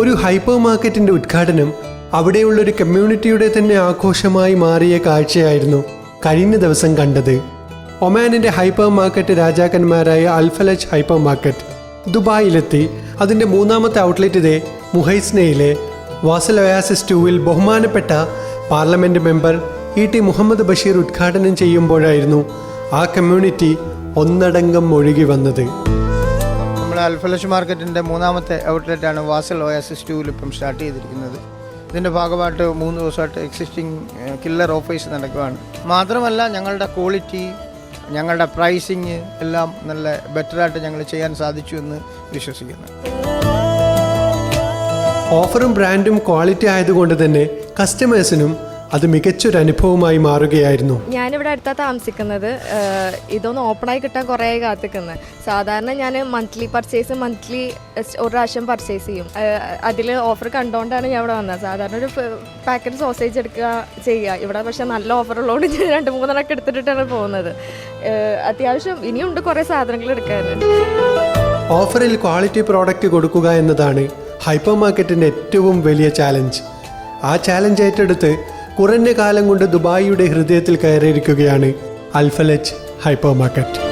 ഒരു ഹൈപ്പർ മാർക്കറ്റിന്റെ ഉദ്ഘാടനം അവിടെയുള്ള ഒരു കമ്മ്യൂണിറ്റിയുടെ തന്നെ ആഘോഷമായി മാറിയ കാഴ്ചയായിരുന്നു കഴിഞ്ഞ ദിവസം കണ്ടത്. ഒമാനിന്റെ ഹൈപ്പർ മാർക്കറ്റ് രാജാക്കന്മാരായ അൽഫലജ് ഹൈപ്പർ മാർക്കറ്റ് ദുബായിലെത്തി അതിന്റെ മൂന്നാമത്തെ ഔട്ട്ലെറ്റ് ഇതേ മുഹൈസ്നയിലെ വാസൽ ടൂവിൽ ബഹുമാനപ്പെട്ട parliament member E T Muhammad Basheer ഉദ്ഘാടനം ചെയ്യുമ്പോഴായിരുന്നു ആ കമ്മ്യൂണിറ്റി ഒന്നടങ്കം ഒഴുകി വന്നത്. നമ്മുടെ അൽഫലഷ് മാർക്കറ്റിന്റെ മൂന്നാമത്തെ ഔട്ട്ലെറ്റാണ് വാസൽ ഒയാസിസ് ടൂവിൽ ഇപ്പം സ്റ്റാർട്ട് ചെയ്തിരിക്കുന്നത്. ഇതിന്റെ ഭാഗമായിട്ട് മൂന്ന് ദിവസമായിട്ട് എക്സിസ്റ്റിംഗ് കില്ലർ ഓഫേഴ്സ് നടക്കുകയാണ് മാത്രമല്ല ഞങ്ങളുടെ ക്വാളിറ്റി ഞങ്ങളുടെ പ്രൈസിങ് എല്ലാം നല്ല ബെറ്ററായിട്ട് ഞങ്ങൾ ചെയ്യാൻ സാധിച്ചു എന്ന് വിശ്വസിക്കുന്നു. ഓഫറും ബ്രാൻഡും ക്വാളിറ്റി ആയതുകൊണ്ട് തന്നെ കസ്റ്റമേഴ്സിനും അത് മികച്ചൊരു അനുഭവമായി മാറുകയായിരുന്നു. ഞാനിവിടെ അടുത്താ താമസിക്കുന്നത്. ഇതൊന്ന് ഓപ്പണായി കിട്ടാൻ കുറേ കാത്തിക്കുന്നത് സാധാരണ ഞാൻ മന്ത്ലി പർച്ചേസ് മന്ത്ലി ഒരു പ്രാവശ്യം പർച്ചേസ് ചെയ്യും. അതിൽ ഓഫർ കണ്ടുകൊണ്ടാണ് ഞാൻ ഇവിടെ വന്നത്. സാധാരണ ഒരു പാക്കറ്റ് സോസേജ് എടുക്കുക ചെയ്യുക ഇവിടെ പക്ഷേ നല്ല ഓഫർ ഉള്ളതുകൊണ്ട് ഞാൻ രണ്ട് മൂന്നെണ്ണൊക്കെ എടുത്തിട്ടാണ് പോകുന്നത്. അത്യാവശ്യം ഇനിയുണ്ട് കുറേ സാധനങ്ങൾ എടുക്കാനുണ്ട്. ഓഫറിൽ ക്വാളിറ്റി പ്രോഡക്റ്റ് കൊടുക്കുക എന്നതാണ് ഹൈപ്പർ മാർക്കറ്റിന്റെ ഏറ്റവും വലിയ ചാലഞ്ച് ആ ചാലഞ്ച് ഏറ്റെടുത്ത് കുറഞ്ഞ കാലം കൊണ്ട് ദുബായിയുടെ ഹൃദയത്തിൽ കയറിയിരിക്കുകയാണ് അൽഫലജ് ഹൈപ്പർ മാർക്കറ്റ്